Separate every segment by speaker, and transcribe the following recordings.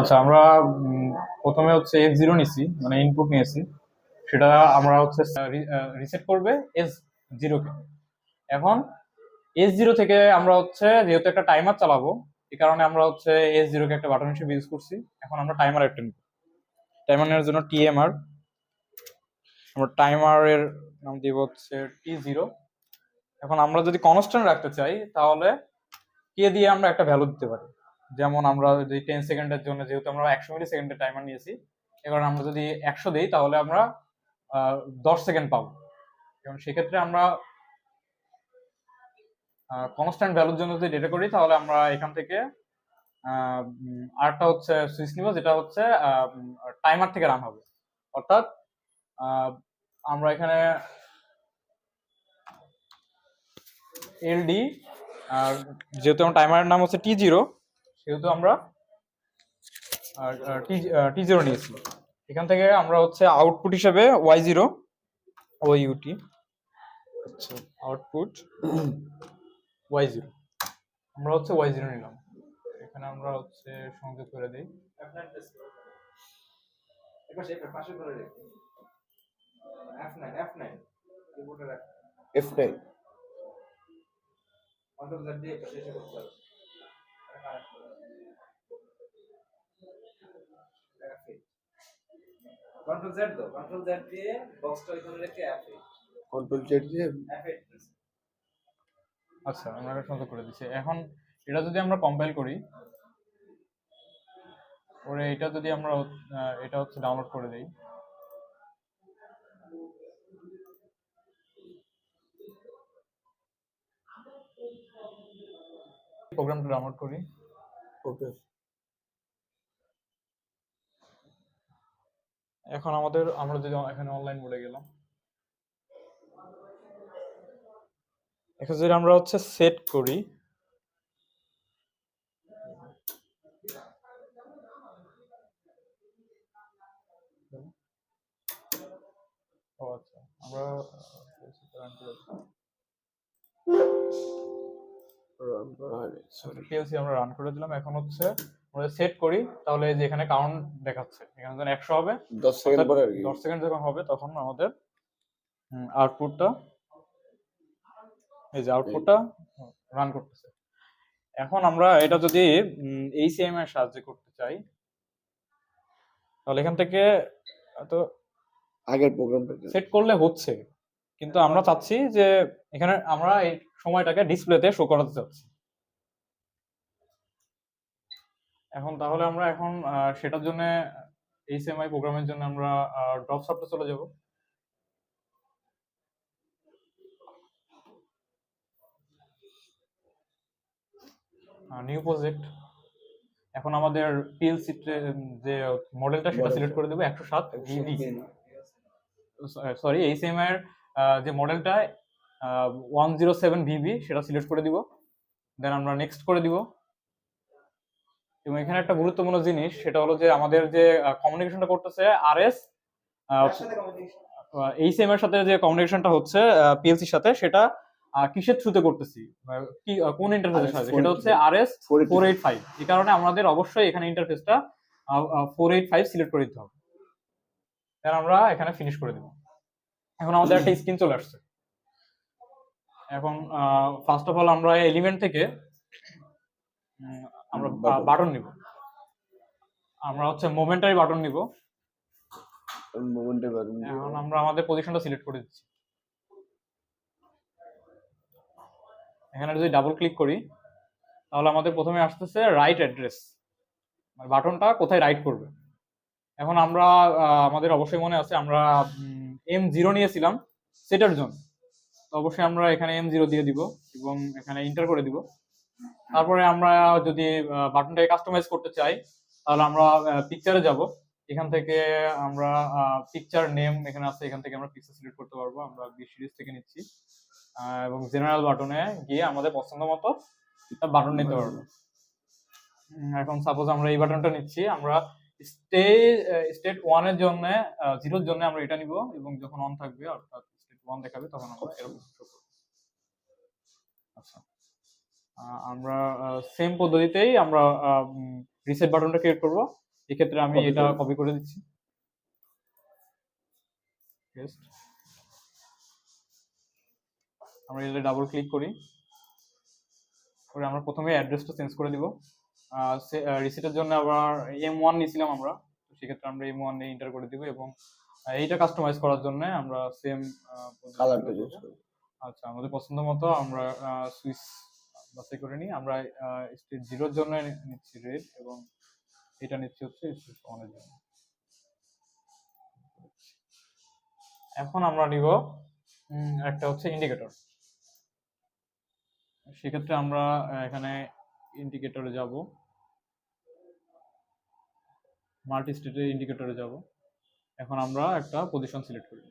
Speaker 1: আচ্ছা আমরা প্রথমে হচ্ছে এস জিরো নিছি মানে ইনপুট নিয়েছি। সেটা আমরা হচ্ছে রিসেট করবে এস জিরোকে এখন এস জিরো থেকে আমরা হচ্ছে, যেহেতু একটা টাইমার চালাবো এই কারণে আমরা হচ্ছে এস জিরোকে একটা বাটন হিসেবে ইউজ করছি। এখন আমরা টাইমার একটা নিব। টাইমার নেওয়ার জন্য টিএমআর আমরা টাইমারের নাম দিব হচ্ছে টি জিরো এখন আমরা যদি কনস্ট্যান্ট রাখতে চাই, তাহলে কে দিয়ে আমরা একটা ভ্যালু দিতে পারি। যেমন আমরা যদি টেন সেকেন্ডের জন্য, যেহেতু আমরা একশো মিলি সেকেন্ডের টাইমার নিয়েছি, এবার আমরা যদি একশো দিই, তাহলে আমরা দশ সেকেন্ড পাবো। এবং সেক্ষেত্রে আমরা কনস্ট্যান্ট ভ্যালুর জন্য যদি ডেটা করি, তাহলে আমরা এখান থেকে আরটা হচ্ছে সুইচ নিব, যেটা হচ্ছে টাইমার থেকে রান হবে। অর্থাৎ আমরা এখানে এলডি যেহেতু আমার টাইমারের নাম হচ্ছে টি জিরো সেহেতু আমরা টি জিরো নিয়েছি। এখান থেকে আমরা হচ্ছে আউটপুট হিসেবে ওয়াই জিরো ওই ইউটি আচ্ছা। আউটপুট ওয়াই জিরো আমরা হচ্ছে ওয়াই জিরো নিলাম। এখানে আমরা হচ্ছে সংযোগ করে দিই।
Speaker 2: পাশে করে রেখে। এফ নাইন এফ নাইন কিবোর্ডে রাখ।
Speaker 3: এফ নাইন
Speaker 2: কন্ট্রোল জেড দিয়ে শেষে করতে হবে। কন্ট্রোল জেড দাও। কন্ট্রোল জেড দিয়ে বক্সটা ওইখানে রেখে এফ
Speaker 3: কন্ট্রোল জেড দিয়ে
Speaker 2: এফ
Speaker 1: আচ্ছা আমরা এটা সংযোগ করে দিচ্ছি। এখন এটা যদি আমরা কম্পাইল করি পরে এটা যদি আমরা এটা হচ্ছে ডাউনলোড করে দিই। প্রোগ্রামটা ডাউনলোড করি।
Speaker 3: ওকে
Speaker 1: এখন আমাদের, আমরা যদি এখানে অনলাইন মোডে গেলাম। এখন যদি আমরা হচ্ছে সেট করি, ও আচ্ছা আমরা
Speaker 3: সরি
Speaker 1: পিএলসি আমরা রান করে দিলাম। এখন হচ্ছে আমরা সেট করি। তাহলে এই যে এখানে কাউন্ট দেখাচ্ছে এখানে যখন একশো হবে
Speaker 3: দশ সেকেন্ড পরে আর কি।
Speaker 1: দশ সেকেন্ড যখন হবে তখন আমাদের আউটপুটটা এই যে আউটপুটটা রান করতেছে। এখন আমরা এটা যদি এইচএম এর সাহায্যে করতে চাই তাহলে এখান থেকে তো
Speaker 3: আগের প্রোগ্রামটা
Speaker 1: সেট করলে হচ্ছে। কিন্তু আমরা চাচ্ছি যে এখানে আমরা এই সময়টাকে ডিসপ্লেতে শো করাতে চাচ্ছি। এখন তাহলে আমরা এখন সেটার জন্য এইচএমআই প্রোগ্রামের জন্য আমরা ড্রপ সফটে চলে যাব। নিউ প্রজেক্ট এখন আমাদের পিএলসি যে মডেলটা সেটা সিলেক্ট করে দেবো একশো সাত সরি এইচএমআই এর যে মডেলটা ওয়ান জিরো সেভেন ভিভি সেটা সিলেক্ট করে দিব। দেন আমরা নেক্সট করে দিব। এবং এখানে একটা গুরুত্বপূর্ণ জিনিস সেটা হলো যে আমাদের যে কমিউনিকেশনটা করতেছে আর এস
Speaker 2: কমিউনিকেশন
Speaker 1: এইচএম এর সাথে যে কমিউনিকেশনটা হচ্ছে পিএলসির সাথে সেটা কিসের থ্রুতে করতেছি? কি কোন ইন্টারফেসের সাথে সেটা হচ্ছে R S four eight five এই কারণে আমাদের অবশ্যই এখানে ইন্টারফেসটা ফোর এইট ফাইভ সিলেক্ট করে দিতে হবে। আমরা এখানে ফিনিশ করে দেবো। এখন আমাদের একটা স্ক্রিন চলে আসছে। এখন ফার্স্ট অফ অল আমরা এলিমেন্ট থেকে আমরা বাটন নিব। আমরা হচ্ছে মোমেন্টারি বাটন নিব।
Speaker 3: মোমেন্টে পারেন
Speaker 1: এখন আমরা আমাদের পজিশনটা সিলেক্ট করে দিচ্ছি। এখানে যদি ডাবল ক্লিক করি তাহলে আমাদের প্রথমে আসতেছে রাইট অ্যাড্রেস মানে বাটনটা কোথায় রাইট করবে? এখন আমরা আমাদের অবশ্যই মনে আছে আমরা এম জিরো নিয়েছিলাম, সেটার জন্য। তো অবশ্যই আমরা এখানে এম জিরো দিয়ে দিব এবং এখানে ইন্টার করে দিব। তারপরে আমরা যদি বাটনটাকে কাস্টমাইজ করতে চাই, তাহলে আমরা পিকচারে যাব। এখান থেকে আমরা পিকচার নেম এখানে আছে, এখান থেকে আমরা পিকচার সিলেক্ট করতে পারব। আমরা বি সিরিজ থেকে নিচ্ছি। এবং জেনারেল বাটনে গিয়ে আমাদের পছন্দ মতো বাটন নিতে পারব। এখন সাপোজ আমরা এই বাটনটা নিচ্ছি, আমরা স্টে স্টেট ওয়ানের জন্য জিরোর জন্য আমরা এটা নিব এবং যখন অন থাকবে অর্থাৎ স্টেট ওয়ান দেখাবে তখন আমরা এরকম আচ্ছা। আমরা সেম পদ্ধতিতেই আমরা রিসেট বাটনটা ক্রিয়েট করব। এক্ষেত্রে আমি এটা কপি করে দিচ্ছি. আমরা এটা ডাবল ক্লিক করি। করে আমরা প্রথমে অ্যাড্রেসটা চেঞ্জ করে দিব। রিসিটের জন্য আবার এম ওয়ান নিয়েছিলাম আমরা। তো সেক্ষেত্রে আমরা এম ওয়ান এন্টার করে দিব এবং এইটা কাস্টমাইজ করার জন্য আমরা সেম
Speaker 3: কালারটা চেঞ্জ করো
Speaker 1: আচ্ছা আমাদের পছন্দ মতো আমরা সুইচ বাছাই করে নিই। আমরা স্টেট জিরোর জন্য নিচ্ছি রেড এবং এটা নিচ্ছি হচ্ছে স্টেট ওয়ানের জন্য। এখন আমরা নিব একটা হচ্ছে ইন্ডিকেটর সেক্ষেত্রে আমরা এখানে ইন্ডিকেটরে যাব। মাল্টি স্টেটের ইন্ডিকেটরে যাব। এখন আমরা একটা পজিশন সিলেক্ট করি।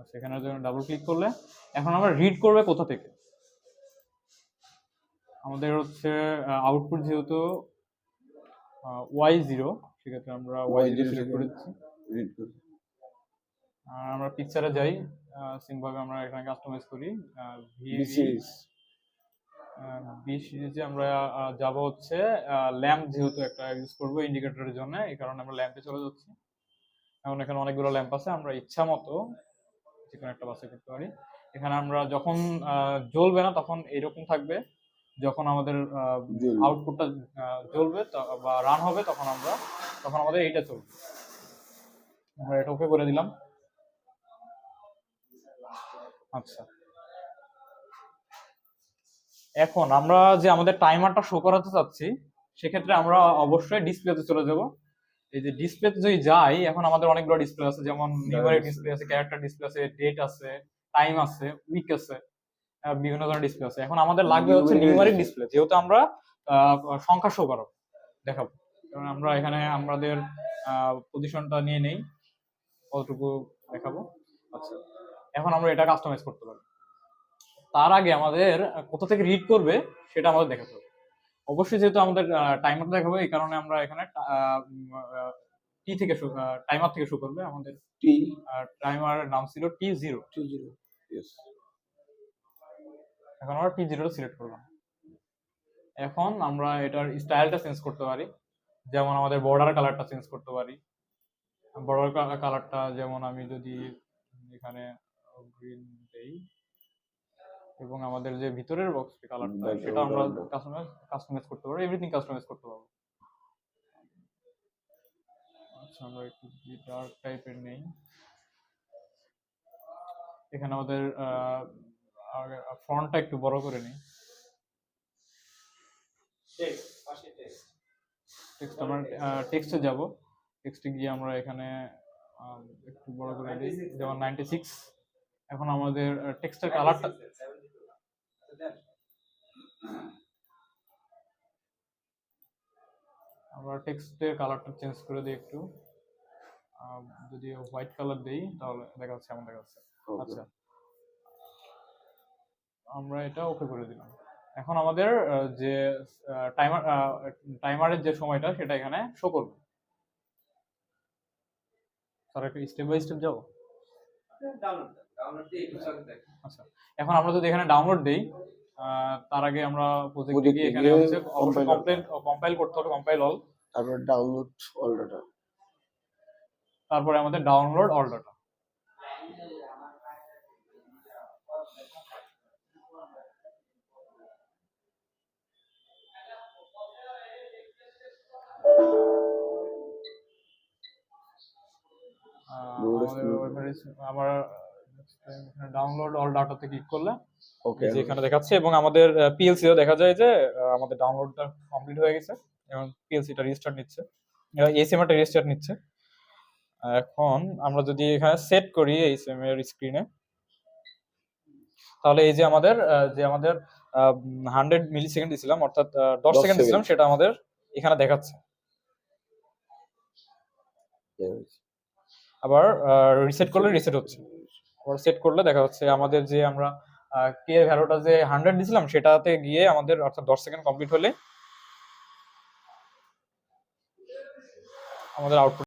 Speaker 1: আচ্ছা এখানে ডাবল ক্লিক করলে এখন আমরা রিড করবে কোথা থেকে? আমাদের হচ্ছে আউটপুট যেহেতু ওয়াই জিরো সেক্ষেত্রে আমরা ওয়াই জিরো সিলেক্ট করে দিচ্ছি
Speaker 3: রিড করো
Speaker 1: আর আমরা পিকচারে যাই সিম আমরা এখানে কাস্টমাইজ করি ভি
Speaker 3: বিসিএস
Speaker 1: বি সিরিজে আমরা যাব হচ্ছে ল্যাম্প যেহেতু একটা ইউজ করব ইন্ডিকেটরের জন্য এই কারণে আমরা ল্যাম্পে চলে যাচ্ছি। এখন এখানে অনেকগুলো ল্যাম্প আছে আমরা ইচ্ছা মতো যে কোনো একটা বাছাই করতে পারি। এখানে আমরা যখন জ্বলবে না তখন এরকম থাকবে যখন আমাদের আউটপুটটা জ্বলবে। বা রান হবে তখন আমরা তখন আমাদের এইটা চলবে। আমরা এটা ওকে করে দিলাম। আচ্ছা। এখন আমরা যে আমাদের টাইমারটা শো করাতে চাচ্ছি সেক্ষেত্রে আমরা অবশ্যই ডিসপ্লেতে চলে যাব। এই যে ডিসপ্লেতে যদি যাই এখন আমাদের অনেকগুলো ডিসপ্লে আছে যেমন নিউমারিক ডিসপ্লে আছে। ক্যারেক্টার ডিসপ্লে আছে ডেট আছে টাইম আছে উইক আছে বিভিন্ন ধরনের ডিসপ্লে আছে। এখন আমাদের লাগবে হচ্ছে নিউমারিক ডিসপ্লে যেহেতু আমরা সংখ্যা শো করাবো দেখাবো। কারণ আমরা এখানে আমাদের পজিশনটা নিয়ে নেই কতটুকু দেখাবো? আচ্ছা এখন আমরা এটা কাস্টমাইজ করতে পারি তার আগে আমাদের কোথা থেকে রিড করবে সেটা আমাদের দেখাতে হবে। অবশ্যই যেহেতু আমাদের টাইমার দেখাবো এই কারণে আমরা এখানে টি থেকে টাইমার থেকে শুরু করবে আমাদের।
Speaker 3: টি
Speaker 1: টাইমার নাম ছিল টি জিরো
Speaker 3: টি জিরো
Speaker 1: এখন আমরা টি জিরো সিলেক্ট করলাম। এখন আমরা এটার স্টাইলটা চেঞ্জ করতে পারি। যেমন আমাদের বর্ডার কালারটা চেঞ্জ করতে পারি। বর্ডার কালারটা যেমন আমি যদি এখানে গ্রিন দেই এবং আমাদের যে ভিতরের বক্স কালারটা সেটা আমরা. কাস্টমাইজ কাস্টমাইজ করতে পারব এভরিথিং কাস্টমাইজ করতে পারব। আচ্ছা আমরা একটু ডার্ক টাইপের নেই। এখানে আমাদের ফন্টটা একটু বড় করে নিই।
Speaker 2: টেক্সট পাশে টেক্সট
Speaker 1: টেক্সট আমরা টেক্সটে যাব। টেক্সটে গিয়ে আমরা এখানে একটু বড় করে দিই। যেমন নাইনটি সিক্স এখন আমাদের টেক্সটের কালারটা আমরা টেক্সটের কালারটা চেঞ্জ করে দিই একটু। যদি হোয়াইট কালার দেই তাহলে দেখা যাচ্ছে এমন দেখা যাচ্ছে আচ্ছা। আমরা এটা ওকে করে দিলাম। এখন আমাদের আহ, যে টাইমার টাইমারের যে সময়টা সেটা এখানে শো করবে। স্যার একটু স্টেপ বাই স্টেপ যাব
Speaker 2: ডাউনলোড
Speaker 1: আচ্ছা এখন আমরা যদি এখানে ডাউনলোড দেই তার আগে আমরা প্রজেক্টে গিয়ে এখানে হচ্ছে কমপ্লেন কম্পাইল করতে হবে। কম্পাইল অল
Speaker 3: তারপর ডাউনলোড অল ডাটা
Speaker 1: তারপরে আমাদের ডাউনলোড অল ডাটা
Speaker 3: Load
Speaker 1: আমার ডাউনলোড অল ডাটাতে ক্লিক করলে
Speaker 3: ওকে
Speaker 1: এখানে দেখাচ্ছে এবং আমাদের পিএলসি দেখা যায় যে আমাদের ডাউনলোডটা কমপ্লিট হয়ে গেছে এবং পিএলসিটা রেজিস্টার নিচ্ছে। এসএমআরটা রেজিস্টার নিচ্ছে। এখন আমরা যদি এখানে সেট করি এইচএম এর স্ক্রিনে তাহলে এই যে আমাদের যে আমাদের হান্ড্রেড মিলি সেকেন্ড দিছিলাম অর্থাৎ দশ
Speaker 3: 10
Speaker 1: সেকেন্ড দিছিলাম সেটা আমাদের এখানে দেখাচ্ছে। আবার রিসেট করলে রিসেট হচ্ছে। আবার সেট করলে দেখা যাচ্ছে আমাদের যে আমরা কে ভ্যালুটা যে হান্ড্রেড দিছিলাম, সেটাতে গিয়ে আমাদের অর্থাৎ দশ সেকেন্ড কমপ্লিট হলে আমাদের আউটপুট